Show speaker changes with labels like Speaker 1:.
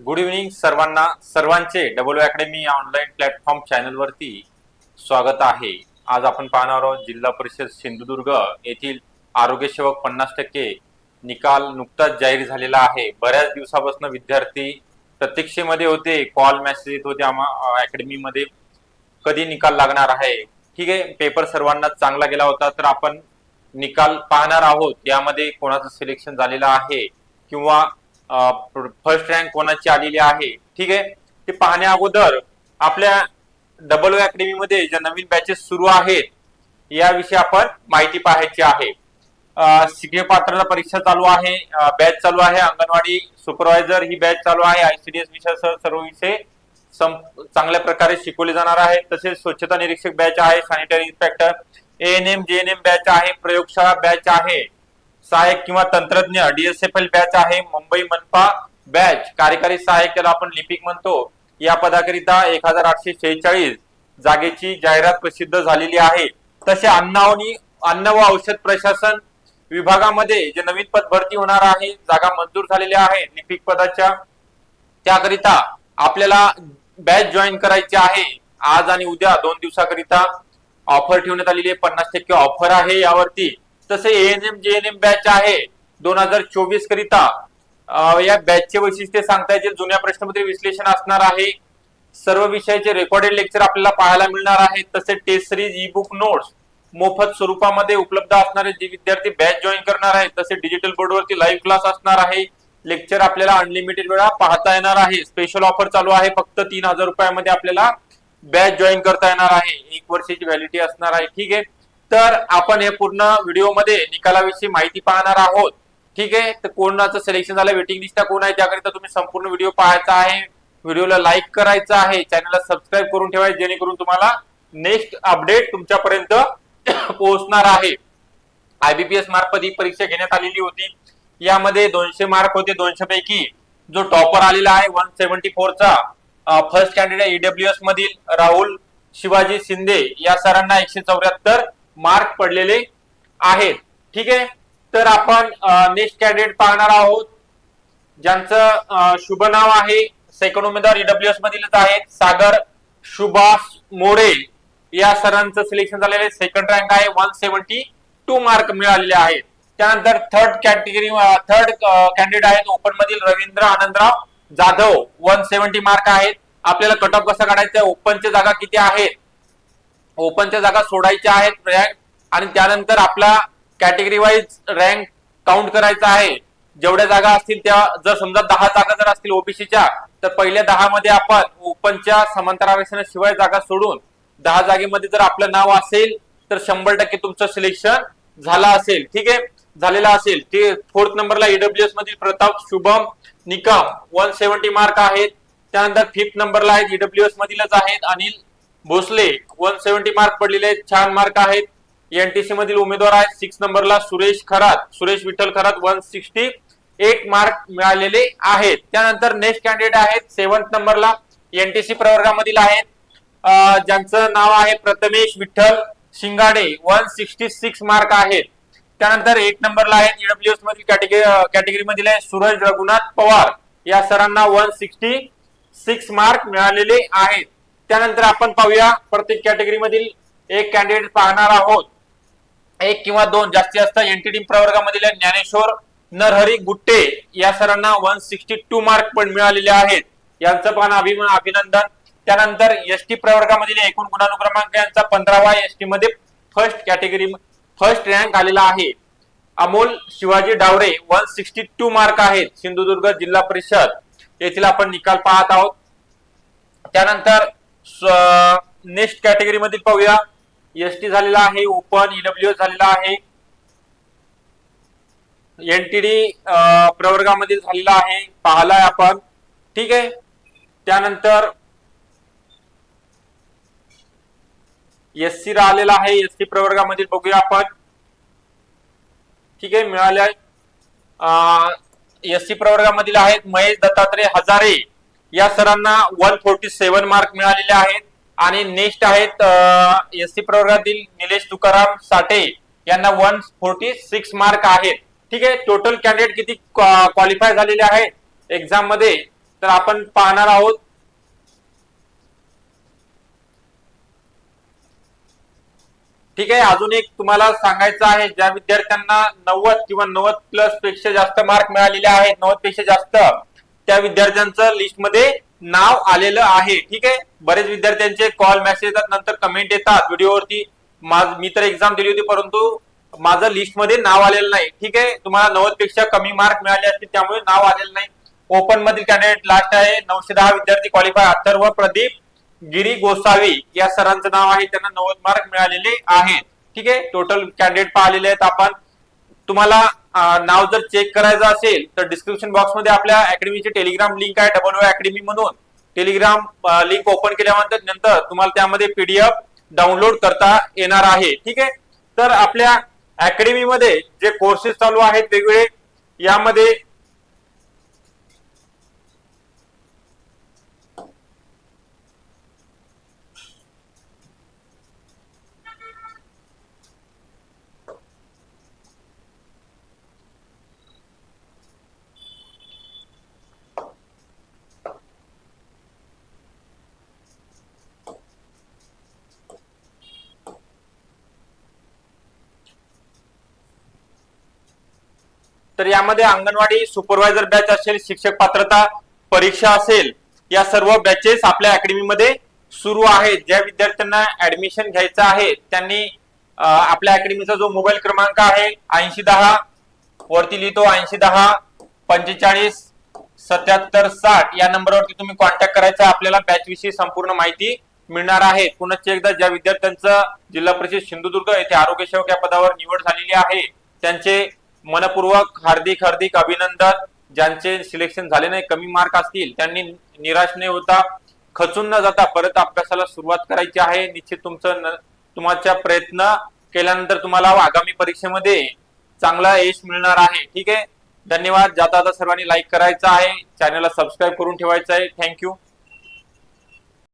Speaker 1: Good evening सर्वांना. सर्वांचे double academy या ऑनलाईन प्लॅटफॉर्म चॅनलवरती स्वागत आहे. आज आपण पाहणार आहोत जिल्हा परिषद सिंधुदुर्ग येथील आरोग्यसेवक पन्नास टक्के निकाल नुकताच जाहीर झालेला आहे. बऱ्याच दिवसापासून विद्यार्थी प्रतीक्षेमध्ये होते कॉल मेसेज येत होते आम्हा अकॅडमीमध्ये कधी निकाल लागणार आहे? ठीक आहे पेपर सर्वांना चांगला गेला होता तर आपण निकाल पाहणार आहोत. यामध्ये कोणाचं सिलेक्शन झालेलं आहे? किंवा फर्स्ट रँक कोणाची आलेली आहे ठीक आहे? ते पाहण्या अगोदर आपल्या डबल ओ अकॅडमीमध्ये ज्या नवीन बॅचेस सुरू आहेत याविषयी आपण माहिती पाहायची आहे. अं, शिक्षक पात्रता परीक्षा चालू आहे बॅच चालू आहे अंगणवाडी सुपरवायझर ही बॅच चालू आहे आयसीडीएस विषयासह सर्व विषय चांगल्या प्रकारे शिकवले जाणार आहे. तसेच स्वच्छता निरीक्षक बॅच आहे sanitary inspector ANM JNM batch आहे प्रयोगशाळा बॅच आहे. सहाय्यक किंवा तंत्रज्ञ डीएसएफएल बॅच आहे मुंबई मनपा बॅच कार्यकारी सहाय्यक त्याला आपण लिपिक म्हणतो. या पदाकरिता एक हजार आठशे शेहेचाळीस जागेची जाहिरात प्रसिद्ध झालेली आहे. तसे अन्न अन्न व औषध प्रशासन विभागामध्ये जे नवीन पद भरती होणार आहे जागा मंजूर झालेल्या आहेत लिपिक पदाच्या. त्याकरिता आपल्याला बॅच जॉईन करायची आहे. आज आणि उद्या दोन दिवसाकरिता ऑफर ठेवण्यात आलेली आहे. पन्नास टक्के ऑफर आहे यावरती. तसे एएनएम जेएनएम बॅच आहे. दोन हजार चोवीस करिता या बॅचचे वैशिष्ट्य सांगता येतील. जुन्या प्रश्नामध्ये विश्लेषण असणार आहे. सर्व विषयाचे रेकॉर्डेड लेक्चर आपल्याला पाहायला मिळणार आहे तसे test series E book notes मोफत स्वरूपामध्ये उपलब्ध असणारे जे विद्यार्थी बॅच जॉईन करणार आहेत तसे डिजिटल बोर्डवरती लाईव्ह क्लास असणार आहे. लेक्चर आपल्याला अनलिमिटेड वेळा पाहता येणार आहे. स्पेशल ऑफर चालू आहे. फक्त तीन हजार रुपयामध्ये आपल्याला बॅच जॉईन करता येणार आहे. एक वर्षाची व्हॅलिडिटी असणार आहे. ठीक आहे? तर आपण हे पूर्ण व्हिडिओमध्ये निकालाविषयी माहिती पाहणार आहोत. ठीक आहे? तर कोणाचं सिलेक्शन झालं वेटिंग लिस्ट कोण आहे त्याकरिता तुम्ही संपूर्ण व्हिडिओ पाहायचा आहे. व्हिडिओला लाईक करायचा आहे. चॅनलला सबस्क्राईब करून ठेवायचं जेणेकरून तुम्हाला नेक्स्ट अपडेट तुमच्यापर्यंत पोहोचणार आहे. आयबीपीएस मार्फत ही परीक्षा घेण्यात आलेली होती. यामध्ये दोनशे मार्क होते. दोनशे पैकी जो टॉपर आलेला आहे वन सेव्हन्टी फोरचा फर्स्ट कॅन्डिडेट ईडब्ल्यूएस मधील राहुल शिवाजी शिंदे. या सरांना एकशे चौऱ्याहत्तर मार्क पडलेले आहेत. ठीक आहे? तर आपण नेक्स्ट कॅन्डिडेट पाहणार आहोत. ज्यांचं शुभ नाव आहे सेकंड उमेदवार ईडब्ल्यूएस मधीलच आहेत. सागर सुभाष मोरे या सरांचं सिलेक्शन झालेलं सेकंड रँक आहे वन सेव्हन्टी टू मार्क मिळालेले आहेत. त्यानंतर थर्ड कॅटेगरी थर्ड कॅन्डिडेट आहेत ओपन मधील Ravindra Anandrao Jadhav. One seventy mark आहेत. आपल्याला कट ऑफ कसा काढायचा? आहे ओपनच्या जागा किती आहेत ओपनच्या जागा सोडायच्या आहेत रँक आणि त्यानंतर आपला कॅटेगरी वाईज रँक काउंट करायचा आहे. जेवढ्या जागा असतील त्या जर समजा दहा जागा जर असतील ओबीसीच्या तर पहिल्या दहा मध्ये आपण ओपनच्या समांतर आरक्षणाशिवाय जागा सोडून दहा जागेमध्ये जर आपलं नाव असेल तर शंभर टक्के तुमचं सिलेक्शन झालं असेल. ठीक आहे? झालेला असेल. ते फोर्थ नंबरला ईडब्ल्यूएस मधील Pratap Shubham Nikam one seventy mark आहेत. त्यानंतर फिफ्थ नंबरला आहेत ईडब्ल्यूएस मधीलच आहेत Anil Bhosale one seventy mark पडलेले आहेत. छान मार्क आहेत. एनटीसी मधील उमेदवार आहेत. सिक्स नंबरला Suresh Kharat. Suresh Vitthal Kharat one sixty eight mark मिळालेले आहेत. त्यानंतर नेक्स्ट कॅन्डिडेट आहेत. सेव्हन्थ नंबरला एनटीसी प्रवर्गामधील आहेत. ज्यांचं नाव आहे Prathamesh Vitthal Shingade. One sixty six mark आहेत. त्यानंतर एट नंबरला आहेत ईडब्ल्यूएस मधील कॅटेगरी कॅटेगरी मधील आहे सूरज रघुनाथ पवार. या सरांना वन सिक्स्टी सिक्स मार्क मिळालेले आहेत. त्यानंतर आपण पाहूया प्रत्येक कॅटेगरी मधील एक कॅन्डिडेट पाहणार आहोत. एक किंवा दोन जास्तीत जास्त एनटीडी प्रवर्गामधील ज्ञानेश्वर नरहरी गुट्टे या सरांना वन सिक्स्टी टू मार्क पण मिळालेले आहेत. यांचं पण अभिमान अभिनंदन. त्यानंतर एसटी प्रवर्गामधील एकूण गुणानुक्रमांक यांचा पंधरावा एस टी मध्ये फर्स्ट कॅटेगरी फर्स्ट रँक आलेला आहे. Amol Shivaji Daware one sixty two mark आहेत. सिंधुदुर्ग जिल्हा परिषद येथील आपण निकाल पाहत आहोत. त्यानंतर नेक्स्ट कॅटेगरी मधील पाहूया. एस टी झालेला आहे ओपन ईडब्ल्यू झालेला आहे. एनटीडी प्रवर्गामधील झालेला आहे. पाहलाय आपण. ठीक आहे? त्यानंतर एस सी राहिलेला आहे. एस टी प्रवर्गामधील बघूया आपण. ठीक आहे? मिळाले एस सी प्रवर्गामधील आहेत महेश दत्तात्रय हजारे. या सरांना वन फोर्टी सेव्हन मार्क मिळालेले आहेत. आणि नेक्स्ट आहेत एस सी प्रवर्गातील निलेश तुकाराम साठे यांना वन फोर्टी सिक्स मार्क आहेत. ठीक आहे टोटल कॅन्डिडेट किती क्वालिफाय झालेले आहेत? एक्झाममध्ये तर आपण पाहणार आहोत. ठीक आहे अजून एक तुम्हाला सांगायचं आहे ज्या विद्यार्थ्यांना नव्वद किंवा नव्वद प्लसपेक्षा जास्त मार्क मिळालेले आहेत नव्वदपेक्षा जास्त त्या विद्यार्थ्यांचं लिस्टमध्ये नाव आलेलं आहे. ठीक आहे? बरेच विद्यार्थ्यांचे कॉल मेसेज येतात नंतर कमेंट येतात. व्हिडिओवरती मी तर एक्झाम दिली होती परंतु माझं लिस्टमध्ये नाव आलेलं नाही. ठीक आहे? तुम्हाला नव्वदपेक्षा कमी मार्क मिळाले असतील त्यामुळे नाव आलेलं नाही. ओपन मधील कॅन्डिडेट लास्ट आहे. नऊशे दहा विद्यार्थी क्वालिफाय अथर्व प्रदीप गिरी गोसावी या सरांचं नाव आहे. त्यांना नव्वद मार्क मिळालेले आहेत ठीक आहे? टोटल कॅन्डिडेट पाहिलेले आहेत आपण. तुम्हाला नाव जर चेक करायचं असेल तर डिस्क्रिप्शन बॉक्समध्ये आपल्या अकॅडमीची टेलिग्राम लिंक आहे डबल अकॅडमी म्हणून टेलिग्राम लिंक ओपन केल्यानंतर नंतर तुम्हाला त्यामध्ये पीडीएफ डाउनलोड करता येणार आहे. ठीक आहे? तर आपल्या अकॅडमीमध्ये जे कोर्सेस चालू आहेत वेगवेगळे यामध्ये तर यामध्ये अंगणवाडी सुपरवायझर बॅच असेल शिक्षक पात्रता परीक्षा असेल या सर्व बॅचेस आपल्या अकॅडमीमध्ये सुरू आहेत. ज्या विद्यार्थ्यांना ऍडमिशन घ्यायचं आहे त्यांनी आपल्या अकॅडमीचा जो मोबाईल क्रमांक आहे ऐंशी दहा वरती लिहितो ऐंशी दहा पंचेचाळीस सत्याहत्तर साठ या नंबरवरती तुम्ही कॉन्टॅक्ट करायचा आपल्याला बॅच विषयी संपूर्ण माहिती मिळणार आहे. पुन्हा एकदा ज्या विद्यार्थ्यांचं जिल्हा परिषद सिंधुदुर्ग येथे आरोग्य सेवक या पदावर निवड झालेली आहे त्यांचे मनपूर्वक हार्दिक हार्दिक अभिनंदन. ज्यांचे सिलेक्शन झाले नाही कमी मार्क असतील त्यांनी निराश न होता खचून न जाता परत अभ्यासाला सुरुवात करायची आहे. निश्चित तुमचं न- तुमच्या प्रयत्न केल्यानंतर तुम्हाला आगामी परीक्षेमध्ये चांगला यश मिळणार आहे. ठीक आहे? धन्यवाद. जाता जाता सर्वांनी लाईक करायचं आहे चॅनलला सबस्क्राईब करून ठेवायचं आहे. थँक्यू